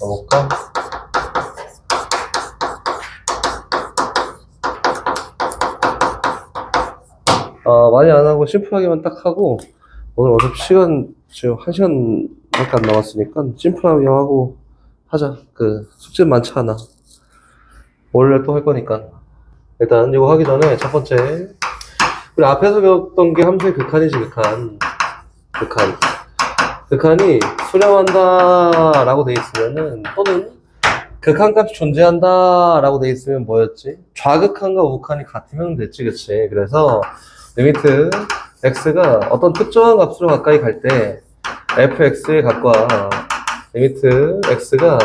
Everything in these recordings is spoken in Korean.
가볼까? 어, 많이 안 하고 심플하게만 딱 하고 오늘 어차피 시간 지금 한 시간밖에 안 남았으니까 심플하게 하고 하자. 그 숙제 많지 않아. 월요일 또할 거니까. 일단 이거 하기 전에 첫 번째 우리 앞에서 배웠던 게 함수의 극한이지 극한. 극한. 극한이 수렴한다 라고 돼 있으면은 또는 극한값이 존재한다 라고 돼 있으면 뭐였지? 좌극한과 우극한이 같으면 됐지, 그치? 그래서 리미트 x가 어떤 특정한 값으로 가까이 갈 때 fx의 값과 리미트 x가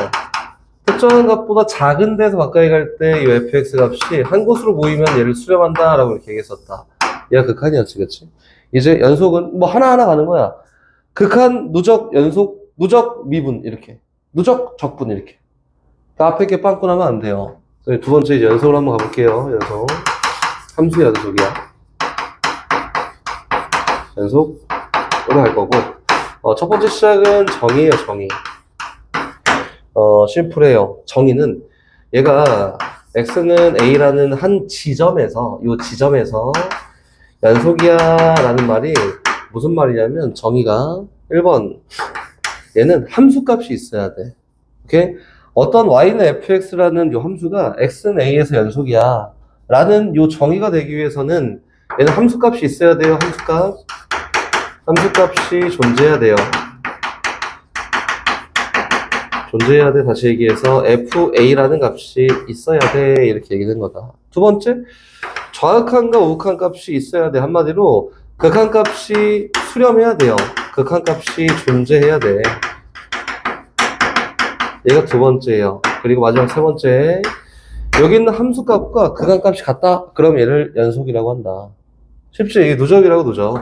특정한 값보다 작은 데서 가까이 갈 때 이 fx 값이 한 곳으로 모이면 얘를 수렴한다 라고 이렇게 얘기했었다. 얘가 극한이었지, 그치? 이제 연속은 뭐 하나하나 가는 거야. 극한, 누적, 연속, 누적, 미분 이렇게. 누적, 적분 이렇게. 그 앞에 게 빵꾸 나면 안 돼요. 저희 두 번째 이제 연속으로 한번 가볼게요. 연속. 함수 연속이야. 연속으로 할 거고. 어, 첫 번째 시작은 정의예요, 정의. 어, 심플해요. 정의는 얘가 x는 a라는 한 지점에서, 이 지점에서 연속이야 라는 말이 무슨 말이냐면 정의가 1번 얘는 함수값이 있어야 돼. 오케이? 어떤 y는 fx라는 요 함수가 x는 a에서 연속이야 라는 요 정의가 되기 위해서는 얘는 함수값이 있어야 돼요. 함수값. 함수값이 존재해야 돼요. 존재해야 돼. 다시 얘기해서 fa라는 값이 있어야 돼. 이렇게 얘기된 거다. 두 번째, 좌극한과 우극한 값이 있어야 돼. 한마디로 극한 값이 수렴해야 돼요. 극한 값이 존재해야 돼. 얘가 두 번째예요. 그리고 마지막 세 번째. 여기 있는 함수 값과 극한 값이 같다? 그럼 얘를 연속이라고 한다. 쉽지? 이게 누적이라고 누적.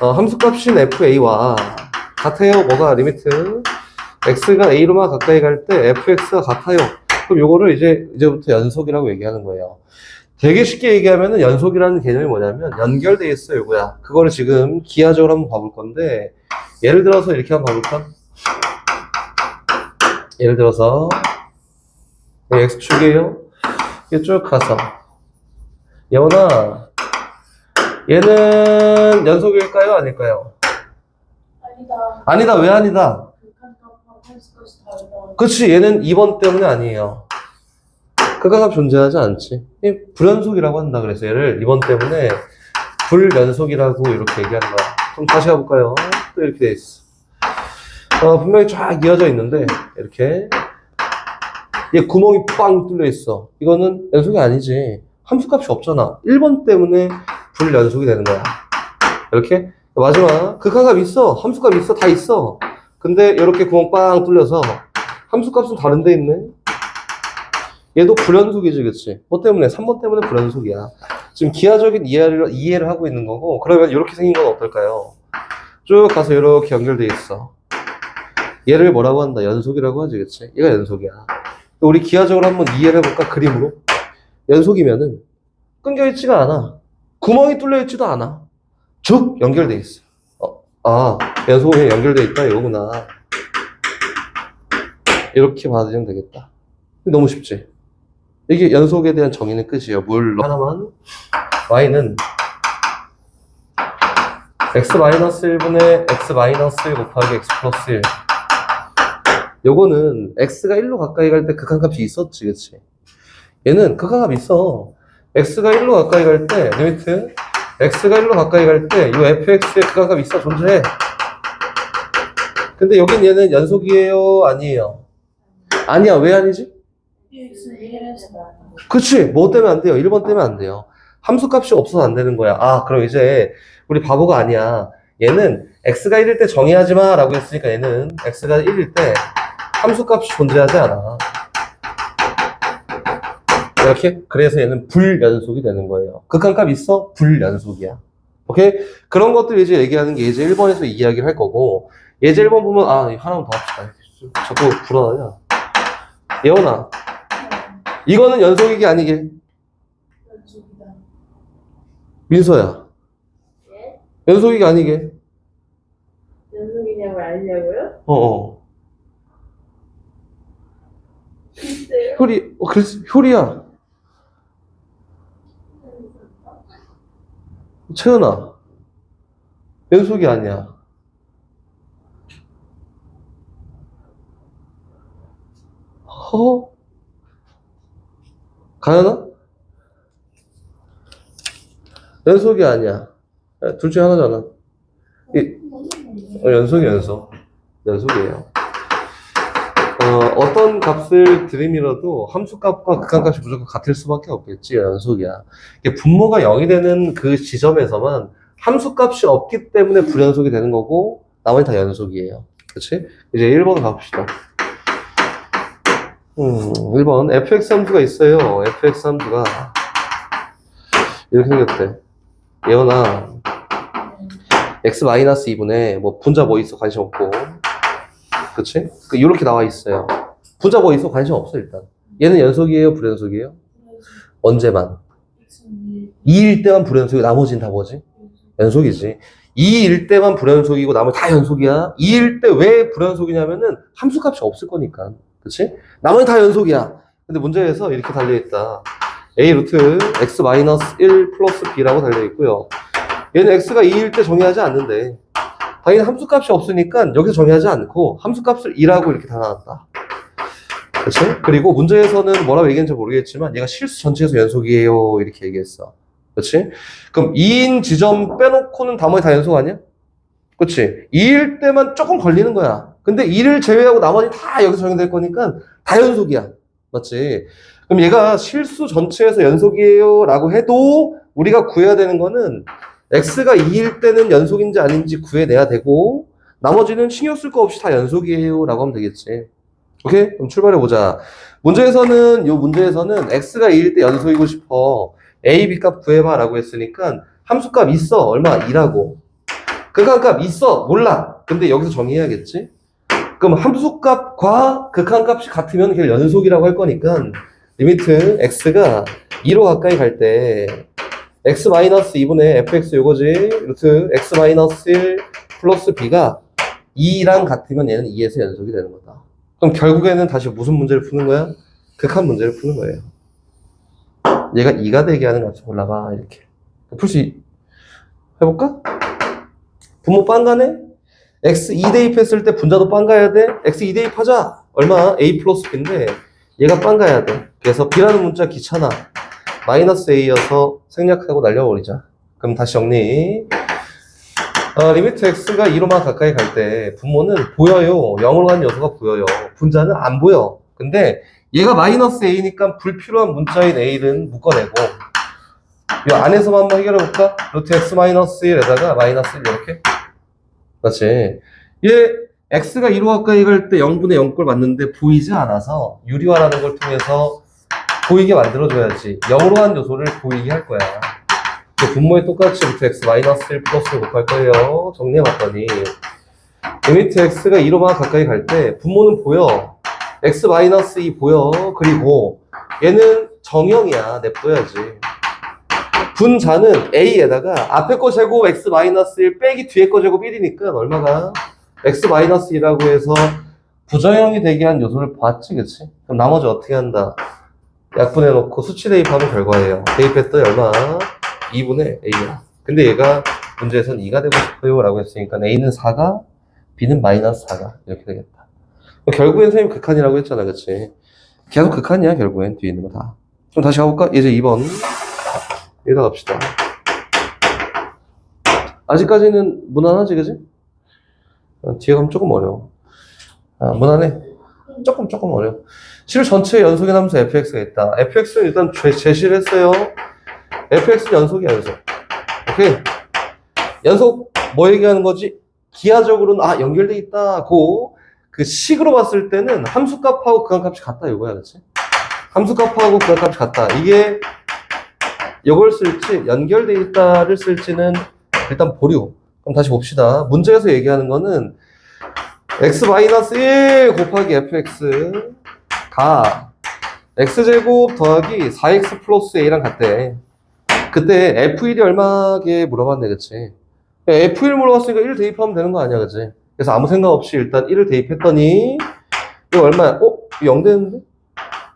어, 함수 값인 fa와 같아요. 뭐가 리미트? x가 a로만 가까이 갈 때 fx가 같아요. 그럼 요거를 이제, 이제부터 연속이라고 얘기하는 거예요. 되게 쉽게 얘기하면은 연속이라는 개념이 뭐냐면 연결돼 있어 요거야. 그거를 지금 기하적으로 한번 봐볼 건데 예를 들어서 이렇게 한번 봐볼까? 예를 들어서 이 x축이에요. 이게 쭉 가서 예원아 얘는 연속일까요? 아닐까요? 아니다. 아니다. 왜 아니다? 그치 얘는 2번 때문에 아니에요. 극한값 존재하지 않지. 이 불연속이라고 한다 그래서 얘를 2번 때문에 불연속이라고 이렇게 얘기하는 거야. 그럼 다시 가볼까요? 또 이렇게 돼 있어. 어, 분명히 쫙 이어져 있는데 이렇게 얘 구멍이 빵 뚫려 있어. 이거는 연속이 아니지. 함수값이 없잖아. 1번 때문에 불연속이 되는 거야. 이렇게 마지막 극한값 있어. 함수값 있어. 다 있어. 근데 이렇게 구멍 빵 뚫려서 함수값은 다른 데 있네. 얘도 불연속이지, 그치? 뭐 때문에? 3번 때문에 불연속이야. 지금 기하적인 이해를, 이해를 하고 있는 거고, 그러면 이렇게 생긴 건 어떨까요? 쭉 가서 이렇게 연결돼 있어. 얘를 뭐라고 한다? 연속이라고 하지, 그치? 얘가 연속이야. 우리 기하적으로 한번 이해를 해볼까? 그림으로. 연속이면은 끊겨있지가 않아. 구멍이 뚫려있지도 않아. 쭉 연결돼 있어. 어, 아, 연속이 연결돼 있다, 이거구나. 이렇게 받으면 되겠다. 너무 쉽지? 이게 연속에 대한 정의는 끝이에요. 물론 하나만 y는 x-1분의 x-1 곱하기 x 플러스 1 요거는 x가 1로 가까이 갈 때 극한값이 있었지 그치? 얘는 극한값 있어 x가 1로 가까이 갈 때 리미트 x가 1로 가까이 갈때요 fx의 극한값 있어 존재해 근데 여긴 얘는 연속이에요 아니에요? 아니야 왜 아니지? X는 1에서 그치. 뭐 때문에 안 돼요? 1번 때문에 안 돼요. 함수 값이 없어서 안 되는 거야. 아, 그럼 이제 우리 바보가 아니야. 얘는 x가 1일 때 정의하지 마 라고 했으니까 얘는 x가 1일 때 함수 값이 존재하지 않아. 이렇게? 그래서 얘는 불연속이 되는 거예요. 극한값 있어? 불연속이야. 오케이? 그런 것들 이제 얘기하는 게 예제 1번에서 이야기를 할 거고, 예제 1번 보면, 아, 하나만 더 합시다. 자꾸 불안하냐? 예원아, 이거는 연속이게 아니게? 민서야. 예? 연속이게 아니게? 연속이냐고 알려고요? 어어. 효리, 어, 그랬어. 효리야. 채연아. 연속이 아니야. 허? 가연아? 연속이 아니야. 야, 둘 중에 하나잖아. 이, 어, 연속이 연속. 연속이에요. 어, 어떤 값을 들이밀어도 함수값과 극한값이 무조건 같을 수밖에 없겠지. 연속이야. 분모가 0이 되는 그 지점에서만 함수값이 없기 때문에 불연속이 되는 거고, 나머지 다 연속이에요. 그치? 이제 1번 가봅시다. 음, 1번. fx 함수가 있어요. fx 함수가. 이렇게 생겼대. 예원아, x-2분의 뭐 분자 뭐 있어 관심 없고 그치? 그 이렇게 나와 있어요 분자 뭐 있어 관심 없어 일단 얘는 연속이에요 불연속이에요? 언제만? X는 2일 때만 불연속이고 나머지는 다 뭐지? 연속이지 2일 때만 불연속이고 나머지 다 연속이야 2일 때 왜 불연속이냐면은 함수값이 없을 거니까 그치? 나머지 다 연속이야 근데 문제에서 이렇게 달려있다 a 루트 x-1 플러스 b라고 달려있고요 얘는 x가 2일 때 정의하지 않는데 당연히 함수값이 없으니까 여기서 정의하지 않고 함수값을 2라고 이렇게 다 나왔다 그치? 그리고 문제에서는 뭐라고 얘기했는지 모르겠지만 얘가 실수 전체에서 연속이에요 이렇게 얘기했어 그치? 그럼 2인 지점 빼놓고는 나머지 다 연속 아니야? 그치? 2일 때만 조금 걸리는 거야 근데 2를 제외하고 나머지 다 여기서 정의될 거니까 다 연속이야. 맞지? 그럼 얘가 실수 전체에서 연속이에요 라고 해도 우리가 구해야 되는 거는 x가 2일 때는 연속인지 아닌지 구해내야 되고 나머지는 신경 쓸 거 없이 다 연속이에요 라고 하면 되겠지. 오케이? 그럼 출발해 보자. 문제에서는 요 문제에서는 x가 2일 때 연속이고 싶어. a, b 값 구해봐 라고 했으니까 함수값 있어. 얼마? 2라고. 극한값 있어. 몰라. 근데 여기서 정의해야겠지 그럼 함수 값과 극한 값이 같으면 걔를 연속이라고 할 거니까 리미트 x가 2로 가까이 갈 때 x-2분의 fx 요거지 루트 x-1 플러스 b가 2랑 같으면 얘는 2에서 연속이 되는 거다 그럼 결국에는 다시 무슨 문제를 푸는 거야? 극한 문제를 푸는 거예요 얘가 2가 되게 하는 값을 골라봐 이렇게 풀 수 해볼까? 분모 빵 가네? X 2 대입했을 때 분자도 빵가야 돼? x 2 대입하자 얼마? a 플러스 b인데 얘가 빵가야 돼 그래서 b라는 문자 귀찮아 마이너스 a여서 생략하고 날려버리자. 그럼 다시 정리. 어, 리미트 x가 2로만 가까이 갈 때 분모는 보여요. 0으로 간 요소가 보여요. 분자는 안 보여. 근데 얘가 마이너스 a니까 불필요한 문자인 a는 묶어내고 이 안에서만 한번 해결해볼까? 루트 x 마이너스 1에다가 마이너스 1 이렇게 그렇지. 얘 x가 2로 가까이 갈 때 0분의 0꼴 맞는데 보이지 않아서 유리화라는 걸 통해서 보이게 만들어줘야지. 0으로 한 요소를 보이게 할 거야. 그 분모에 똑같이 루트 x 마이너스 1 플러스를 곱할 거예요. 정리해봤더니 리미트 x가 2로만 가까이 갈 때 분모는 보여. x 마이너스 2 보여. 그리고 얘는 정형이야. 냅둬야지. 분자는 a에다가 앞에 거 제곱 x 마이너스 1 빼기 뒤에 거 제곱 1이니까 얼마가 x 마이너스 2라고 해서 부정형이 되게 한 요소를 봤지, 그치? 그럼 나머지 어떻게 한다? 약분해 놓고 수치 대입하면 결과예요. 대입했더니 얼마? 2분의 A야. 근데 얘가 문제에선 2가 되고 싶어요 라고 했으니까 A는 4가, B는 마이너스 4가. 이렇게 되겠다. 결국엔 선생님 극한이라고 했잖아, 그치? 계속 극한이야, 결국엔. 뒤에 있는 거 다. 그럼 다시 가볼까? 이제 2번. 여기다 갑시다. 아직까지는 무난하지, 그지? 어, 뒤에 가면 조금 어려워. 아, 무난해. 조금, 조금 어려워. 실 전체 연속의 함수 fx가 있다. fx는 일단 제, 제시를 했어요. fx는 연속이야, 연속. 오케이. 연속, 뭐 얘기하는 거지? 기하적으로는, 아, 연결돼 있다고, 그 식으로 봤을 때는 함수값하고 극한값이 같다, 이거야, 그치? 함수값하고 극한값이 같다. 이게, 이걸 쓸지, 연결돼 있다를 쓸지는 일단 보류. 그럼 다시 봅시다. 문제에서 얘기하는 거는, x-1 곱하기 fx 가 x제곱 더하기 4x 플러스 a랑 같대. 그때 f1이 얼마게 물어봤네, 그치? f1 물어봤으니까 1 대입하면 되는 거 아니야, 그치? 그래서 아무 생각 없이 일단 1을 대입했더니 이거 얼마야? 어? 이거 0 되는데?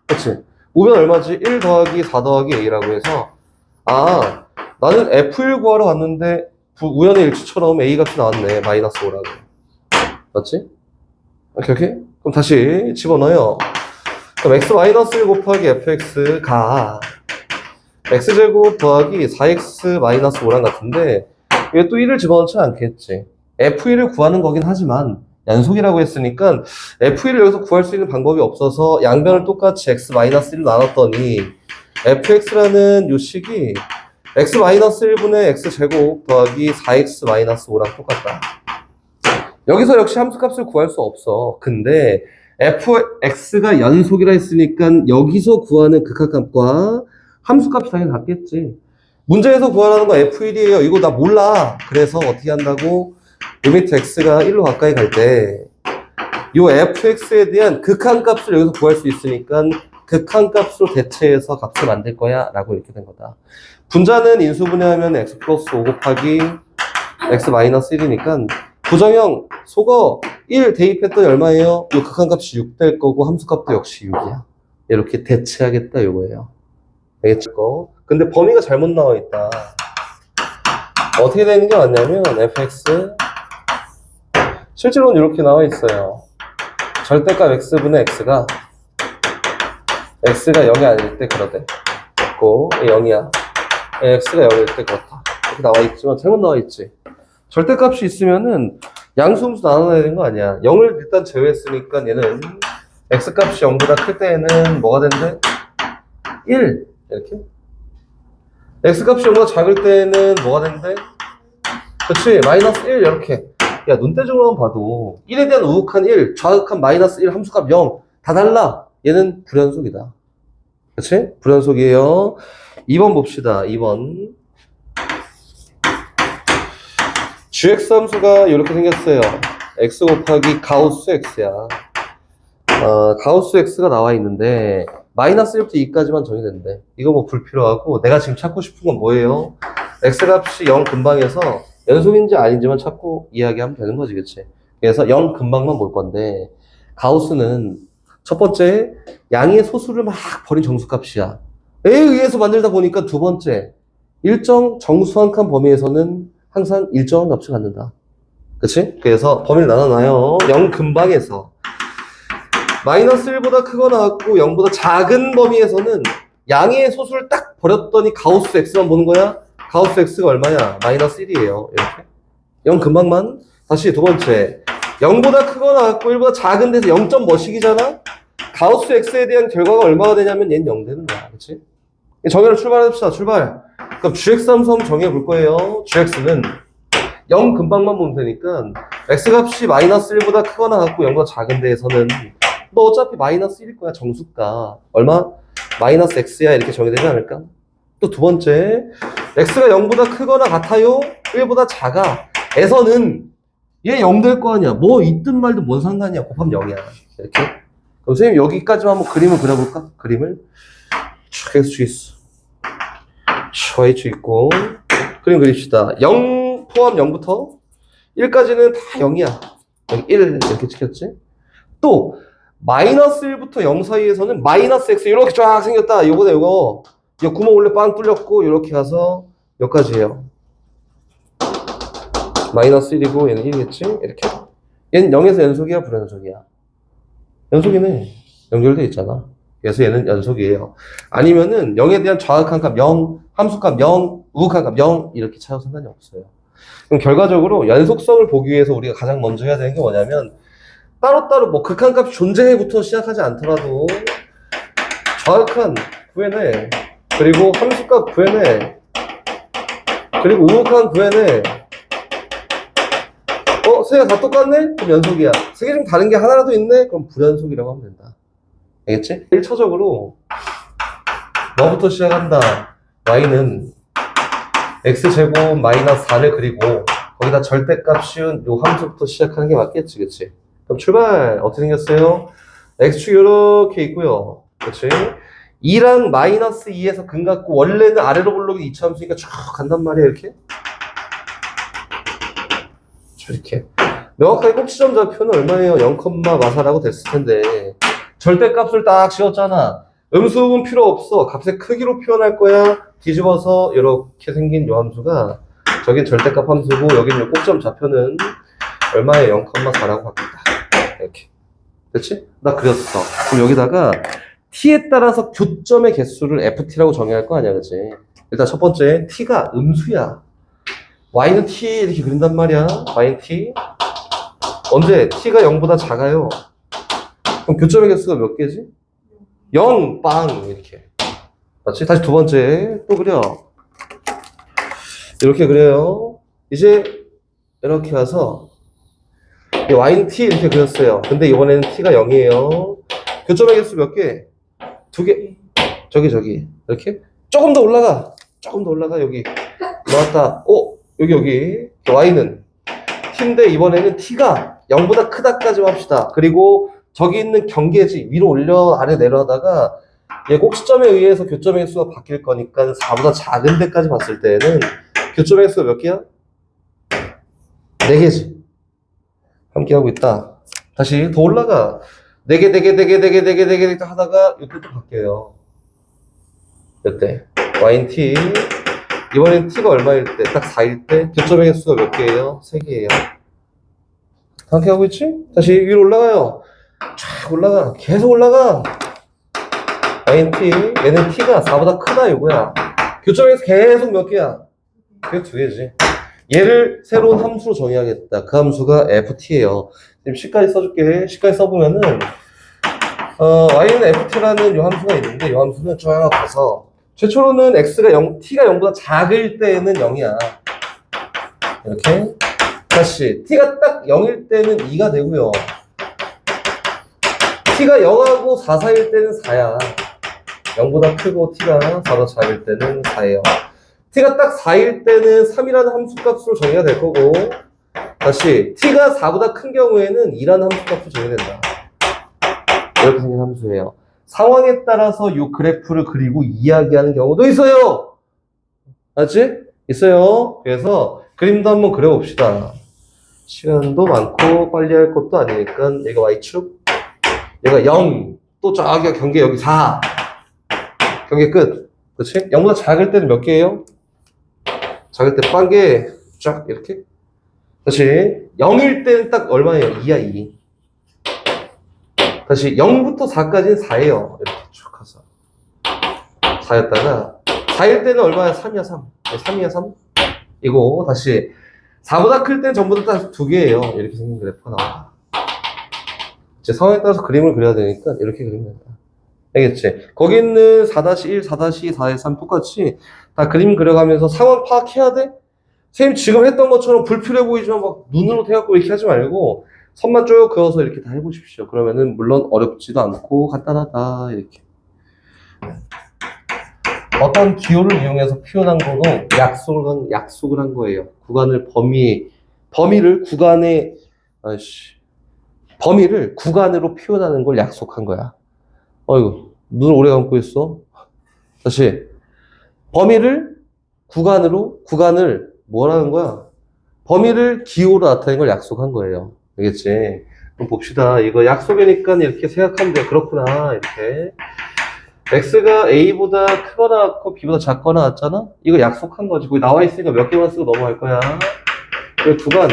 그치? 우변 얼마지? 1 더하기 4 더하기 a라고 해서 아 나는 f1 구하러 갔는데 부- 우연의 일치처럼 a 값이 나왔네. 마이너스 5라고. 맞지? 오케이 오케이. 그럼 다시 집어넣어요. 그럼 x 마이너스 1 곱하기 fx가 x제곱 더하기 4x 마이너스 5랑 같은데 이게 또 1을 집어넣지 않겠지. F1을 구하는 거긴 하지만 연속이라고 했으니까 f1을 여기서 구할 수 있는 방법이 없어서 양변을 똑같이 x 마이너스 1로 나눴더니 fx라는 요 식이 x 마이너스 1분의 x 제곱 더하기 4x 마이너스 5랑 똑같다. 여기서 역시 함수값을 구할 수 없어. 근데 fx가 연속이라 했으니까 여기서 구하는 극한값과 함수값이 당연히 같겠지. 문제에서 구하라는 거 f1이에요. 이거 나 몰라. 그래서 어떻게 한다고? 리미트 x가 1로 가까이 갈 때, 요 fx에 대한 극한값을 여기서 구할 수 있으니까 극한값으로 대체해서 값을 만들 거야. 라고 이렇게 된 거다. 분자는 인수분해하면 x 플러스 5 곱하기 x 마이너스 1이니까 부정형 속어 1 대입했더니 얼마예요? 요 극한값이 6 될 거고 함수값도 역시 6이야. 이렇게 대체하겠다 요거예요. 알겠죠? 근데 범위가 잘못 나와 있다. 어떻게 되는 게 맞냐면 fx 실제로는 이렇게 나와 있어요. 절대값 x분의 x가 x가 0이 아닐 때 그러대. 고 0이야. x가 0일 때 그렇다. 이렇게 나와 있지만 잘못 나와 있지. 절대값이 있으면은 양수함수 나눠야 되는 거 아니야. 0을 일단 제외했으니까 얘는 x값이 0보다 클 때에는 뭐가 된대? 1 이렇게. x값이 0보다 작을 때에는 뭐가 된대? 그치 마이너스 1 이렇게. 야 눈대중으로만 봐도 1에 대한 우극한 1, 좌극한 마이너스 1, 함수값 0 다 달라. 얘는 불연속이다. 그치? 불연속이에요. 2번 봅시다. 2번. gx 함수가 이렇게 생겼어요. x 곱하기 가우스 x야. 어, 가우스 x가 나와 있는데 마이너스 1부터 2까지만 정의된대. 이거 뭐 불필요하고 내가 지금 찾고 싶은 건 뭐예요? x 값이 0 근방에서 연속인지 아닌지만 찾고 이야기하면 되는 거지, 그치? 그래서 0 근방만 볼 건데 가우스는 첫 번째 양의 소수를 막 버린 정수값이야. 에 의해서 만들다 보니까 두 번째 일정 정수 한 칸 범위에서는 항상 일정한 값을 갖는다. 그치? 그래서 범위를 나눠놔요. 0 근방에서 마이너스 1보다 크거나 같고 0보다 작은 범위에서는 양의 소수를 딱 버렸더니 가우스 x만 보는 거야. 가우스 x가 얼마냐? 마이너스 1이에요. 이렇게. 0 근방만. 다시 두 번째. 0보다 크거나 같고 1보다 작은 데서 0점 뭐씩이잖아? 가우스 x에 대한 결과가 얼마가 되냐면 얘는 0 되는 거야. 그치? 정의를 출발합시다. 출발. 그럼 gx 함수 정의해 볼 거예요. gx는 0 근방만 보면 되니까 x 값이 마이너스 1보다 크거나 같고 0보다 작은 데에서는 너 어차피 마이너스 1일 거야. 정수가. 얼마? 마이너스 x야. 이렇게 정의되지 않을까? 또 두 번째. x가 0보다 크거나 같아요. 1보다 작아. 에서는 얘 0 될 거 아니야. 뭐 있든 말든 뭔 상관이야. 곱하면 0이야. 이렇게. 선생님 여기까지만 한번 그림을 그려볼까? 그림을 주 있어. 쭉 H 있고 그림 그립시다. 0 포함 0부터 1까지는 다 0이야. 여기 1 이렇게 찍혔지? 또 마이너스 1부터 0 사이에서는 마이너스 x 이렇게 쫙 생겼다. 요거다 요거. 이 구멍 원래 빵 뚫렸고 이렇게 가서 여기까지예요. 마이너스 1이고 얘는 1이겠지? 이렇게. 얘는 0에서 연속이야 불연속이야? 연속이네. 연결돼 있잖아. 그래서 얘는 연속이에요. 아니면은 0에 대한 좌극한 값 0, 함수값 0, 우극한 값 0 이렇게 차도 상관이 없어요. 그럼 결과적으로 연속성을 보기 위해서 우리가 가장 먼저 해야 되는 게 뭐냐면 따로따로 뭐 극한값 존재부터 시작하지 않더라도 좌극한 구해내 그리고 함수값 구해내 그리고 우극한 구해내 개다 똑같네? 그럼 연속이야 세 개 중 다른 게 하나라도 있네? 그럼 불연속이라고 하면 된다 알겠지? 1차적으로 뭐부터 시작한다 y는 x제곱 마이너스 4를 그리고 거기다 절대값 씌운 요 함수부터 시작하는 게 맞겠지 그치? 그럼 출발 어떻게 생겼어요? x축 이렇게 있고요 그치? 2랑 마이너스 2에서 근 갖고 원래는 아래로 볼록이 이차함수니까 쭉 간단 말이야 이렇게 쭉 이렇게 명확하게 꼭지점 좌표는 얼마예요? 0, 마사라고 됐을 텐데 절대값을 딱 지었잖아 음수는 필요 없어. 값의 크기로 표현할 거야. 뒤집어서 이렇게 생긴 요 함수가 저긴 절대값 함수고 요 꼭점 좌표는 얼마에 0,4라고 바뀐다. 이렇게. 됐지? 나 그렸어. 그럼 여기다가 t에 따라서 교점의 개수를 ft라고 정의할 거 아니야, 그치? 일단 첫 번째, t가 음수야. y는 t 이렇게 그린단 말이야. y는 t. 언제? t가 0보다 작아요. 그럼 교점의 개수가 몇 개지? 0, 빵, 이렇게. 맞지? 다시 두 번째, 또 그려. 이렇게 그려요. 이제, 이렇게 와서, 이 y는 t 이렇게 그렸어요. 근데 이번에는 t가 0이에요. 교점의 개수 몇 개? 두 개. 저기, 저기. 이렇게. 조금 더 올라가. 조금 더 올라가, 여기. 나왔다. 오, 여기, 여기. y는 t인데, 이번에는 t가 0보다 크다까지 합시다. 그리고 저기 있는 경계지 위로 올려 아래 내려다가 얘 꼭지점에 의해서 교점의 수가 바뀔 거니까 4보다 작은 데까지 봤을 때는 교점의 수가 몇 개야? 4개지. 함께 하고 있다. 다시 더 올라가. 4개, 4개, 4개, 4개, 4개, 4개, 4개 하다가 이때 또 바뀌어요. 이때 y는 t 이번엔 t가 얼마일 때? 딱 4일 때 교점의 수가 몇 개예요? 3개예요. 함께 하고 있지? 다시 위로 올라가요. 쫙 올라가. 계속 올라가. INT. 얘는 T가 4보다 크다, 이거야. 교점에서 계속 몇 개야? 그게 두 개지. 얘를 새로운 함수로 정의하겠다. 그 함수가 FT예요. 지금 C까지 써줄게. C까지 써보면은, 어, Y는 FT라는 요 함수가 있는데, 요 함수는 쭉 가서, 최초로는 X가 0, T가 0보다 작을 때는 0이야. 이렇게. 다시, T가 딱 0일 때는 2가 되고요. t가 0하고 4, 4일 때는 4야. 0보다 크고 t가 4보다 작을 때는 4예요. t가 딱 4일 때는 3이라는 함수값으로 정의가 될 거고 다시 t가 4보다 큰 경우에는 2라는 함수값으로 정의된다. 이렇게 생긴 함수예요. 상황에 따라서 이 그래프를 그리고 이야기하는 경우도 있어요. 맞지? 있어요. 그래서 그림도 한번 그려봅시다. 시간도 많고 빨리 할 것도 아니니까 얘가 y축 얘가 0, 또 저기 경계 여기 4. 경계 끝. 그렇지? 0보다 작을 때는 몇 개예요? 작을 때 빵개 쫙 이렇게. 다시 0일 때는 딱 얼마예요? 2야 2. 다시 0부터 4까지는 4예요. 이렇게 쭉 가서. 4였다가 4일 때는 얼마야? 3이야 3. 3이야 3. 이거 다시 4보다 클 때는 전부 다 두 개예요. 이렇게 생긴 그래프가 나와. 이제 상황에 따라서 그림을 그려야 되니까 이렇게 그리면 된다. 알겠지? 거기 있는 4-1, 4-2, 4-3 똑같이 다 그림 그려가면서 상황 파악해야 돼? 선생님 지금 했던 것처럼 불필요해 보이지만 막 눈으로 대갖고 이렇게 하지 말고 선만 쭉 그어서 이렇게 다 해보십시오. 그러면은 물론 어렵지도 않고 간단하다 이렇게. 어떤 기호를 이용해서 표현한 거로 약속을 한, 약속을 한 거예요. 구간을 범위, 범위를 구간에, 아이씨, 범위를 구간으로 표현하는 걸 약속한 거야. 어이구, 눈을 오래 감고 있어. 다시. 범위를 구간으로, 구간을 뭐라는 거야? 범위를 기호로 나타내는 걸 약속한 거예요. 알겠지? 그럼 봅시다. 이거 약속이니까 이렇게 생각하면 돼. 그렇구나. 이렇게. X가 a보다 크거나 같고 b보다 작거나 같잖아? 이거 약속한 거지. 거기 나와 있으니까 몇 개만 쓰고 넘어갈 거야. 그 구간.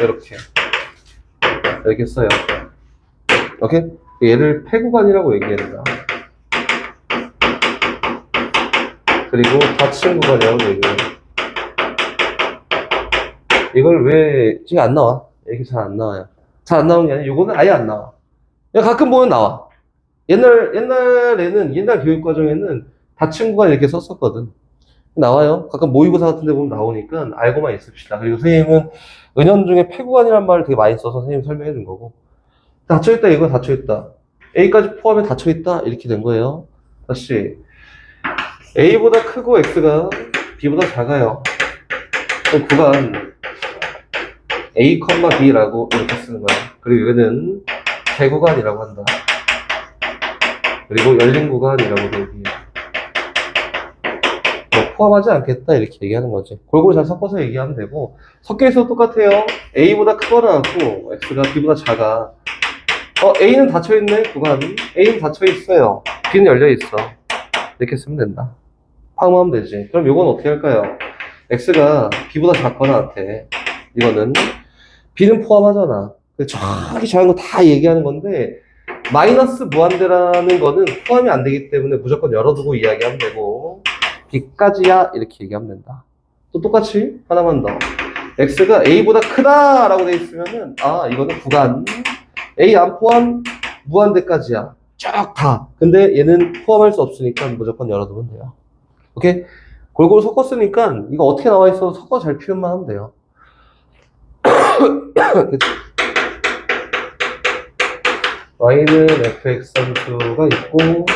이렇게. 이렇게 써요. 오케이? 얘를 폐구간이라고 얘기한다. 그리고 닫힌 구간이라고 얘기해요. 이걸 왜 지금 안 나와? 이렇게 잘 안 나와요. 잘 안 나오는 게 아니라 이거는 아예 안 나와. 야, 가끔 보면 나와. 옛날 옛날에는 옛날 교육 과정에는 닫힌 구간 이렇게 썼었거든. 나와요. 가끔 모의고사 같은 데 보면 나오니까 알고만 있읍시다. 그리고 선생님은 은연 중에 폐구간이란 말을 되게 많이 써서 선생님 설명해 준 거고. 닫혀있다, 이거 닫혀있다. A까지 포함해 닫혀있다, 이렇게 된 거예요. 다시. A보다 크고 X가 B보다 작아요. 그럼 구간 A, B라고 이렇게 쓰는 거야. 그리고 이거는 개구간이라고 한다. 그리고 열린 구간이라고 얘기해. 뭐 포함하지 않겠다 이렇게 얘기하는 거지. 골고루 잘 섞어서 얘기하면 되고 섞여 있어도 똑같아요. A보다 크거나 같고 X가 B보다 작아. 어, A는 닫혀 있네, 구간. A는 닫혀 있어요. B는 열려 있어. 이렇게 쓰면 된다. 파악하면 되지. 그럼 이건 어떻게 할까요? X가 B보다 작거나 같대. 이거는. B는 포함하잖아. 정확히 정한 거다 얘기하는 건데, 마이너스 무한대라는 거는 포함이 안 되기 때문에 무조건 열어두고 이야기하면 되고, B까지야, 이렇게 얘기하면 된다. 또 똑같이 하나만 더. X가 A보다 크다라고 돼 있으면은, 아, 이거는 구간. A 안 포함 무한대까지야. 쫙 다. 근데 얘는 포함할 수 없으니까 무조건 열어두면 돼요. 오케이? 골고루 섞었으니까 이거 어떻게 나와 있어도 섞어 잘 표현만 하면 돼요. 그치? Y는 fx 함수가 있고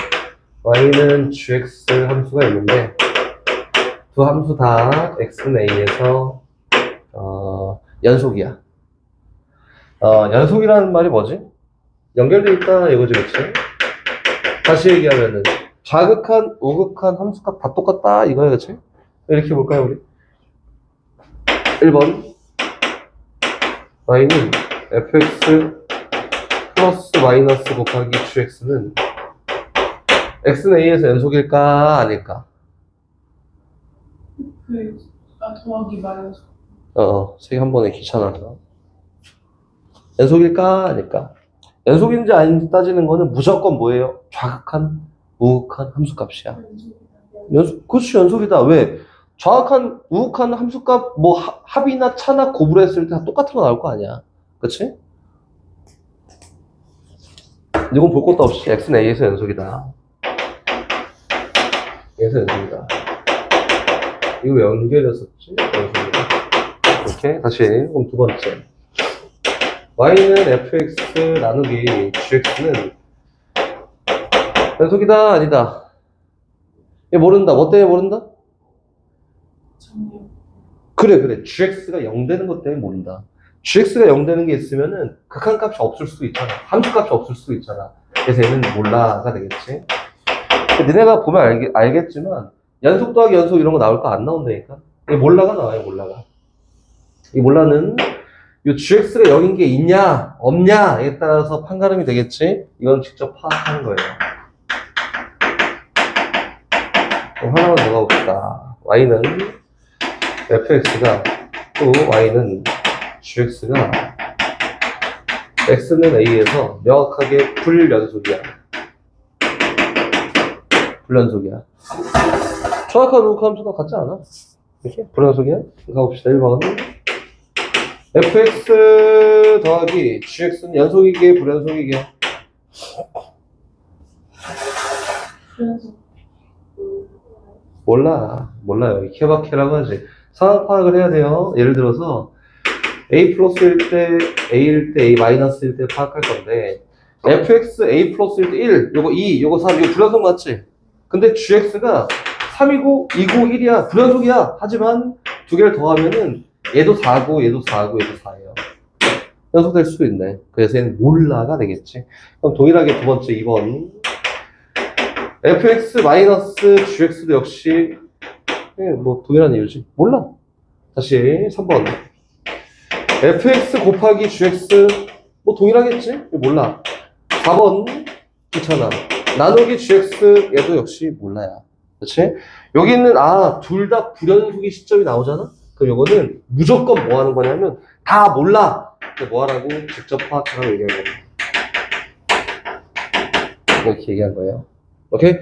y는 gx 함수가 있는데 두 함수 다 x는 a에서 어, 연속이야. 어, 연속이라는 말이 뭐지? 연결돼 있다 이거지, 그치? 다시 얘기하면은 자극한, 우극한 함수값 다 똑같다 이거야, 그치? 이렇게 볼까요, 우리? 1번 y는 fx 플러스 마이너스 곱하기 gx는 x는 a에서 연속일까 아닐까? 그, 아, 더하기 마이너스. 어, 어, 세 개 한 번에 귀찮아서. 연속일까? 아닐까? 연속인지 아닌지 따지는 거는 무조건 뭐예요? 좌극한, 우극한 함수값이야. 연속, 그렇지, 연속이다. 왜? 좌극한, 우극한 함수값, 뭐, 하- 합이나 차나 곱으로 했을 때 다 똑같은 거 나올 거 아니야. 그치? 이건 볼 것도 없이 x는 a에서 연속이다. a에서 연속이다. 이거 왜? 연속이다. 이렇게 다시 그럼 두 번째 y는 fx 나누기 gx는 연속이다 아니다 얘 모른다 뭐 때문에 모른다? 그래 그래 gx가 0 되는 것 때문에 모른다 gx가 0 되는 게 있으면은 극한 값이 없을 수도 있잖아. 함수 값이 없을 수도 있잖아. 그래서 얘는 몰라가 되겠지. 너네가 보면 알겠, 알겠지만 연속 더하기 연속 이런 거 나올 거안 나온다니까? 얘 몰라가 나와요 몰라가. 이 몰라는 이 gx가 0인 게 있냐 없냐에 따라서 판가름이 되겠지? 이건 직접 파악하는 거예요. 그럼 하나만 더 가봅시다. y는 fx가 또 y는 gx가 x는 a에서 명확하게 불연속이야. 불연속이야. 정확한 우극 함수가 같지 않아? 이렇게 불연속이야? 가봅시다. 1번. fx 더하기 gx는 연속이게 불연속이게. 그래서, 몰라. 몰라요. 케바케라고 하지 상황 파악을 해야 돼요. 예를 들어서 a 플러스일 때 a일 때 a 마이너스일 때 파악할 건데 fx a 플러스일 때 1, 요거 2, 요거 3, 이거 불연속 맞지? 근데 gx가 3이고 2고 1이야. 불연속이야. 하지만 두 개를 더하면은 얘도 4고 얘도 4고 얘도 4예요. 연속될 수도 있네. 그래서 얘는 몰라가 되겠지? 그럼 동일하게 두 번째 2번. Fx 마이너스 gx도 역시 예, 뭐 동일한 이유지. 몰라. 다시 3번 fx 곱하기 gx 뭐 동일하겠지? 몰라. 4번 귀찮아. 나누기 gx 얘도 역시 몰라야 그렇지 여기 있는 아 둘 다 불연속의 시점이 나오잖아? 그럼 요거는 무조건 뭐 하는 거냐면 다 몰라. 뭐 하라고 직접 파악하라고 얘기한 거야. 이렇게 얘기한 거예요. 오케이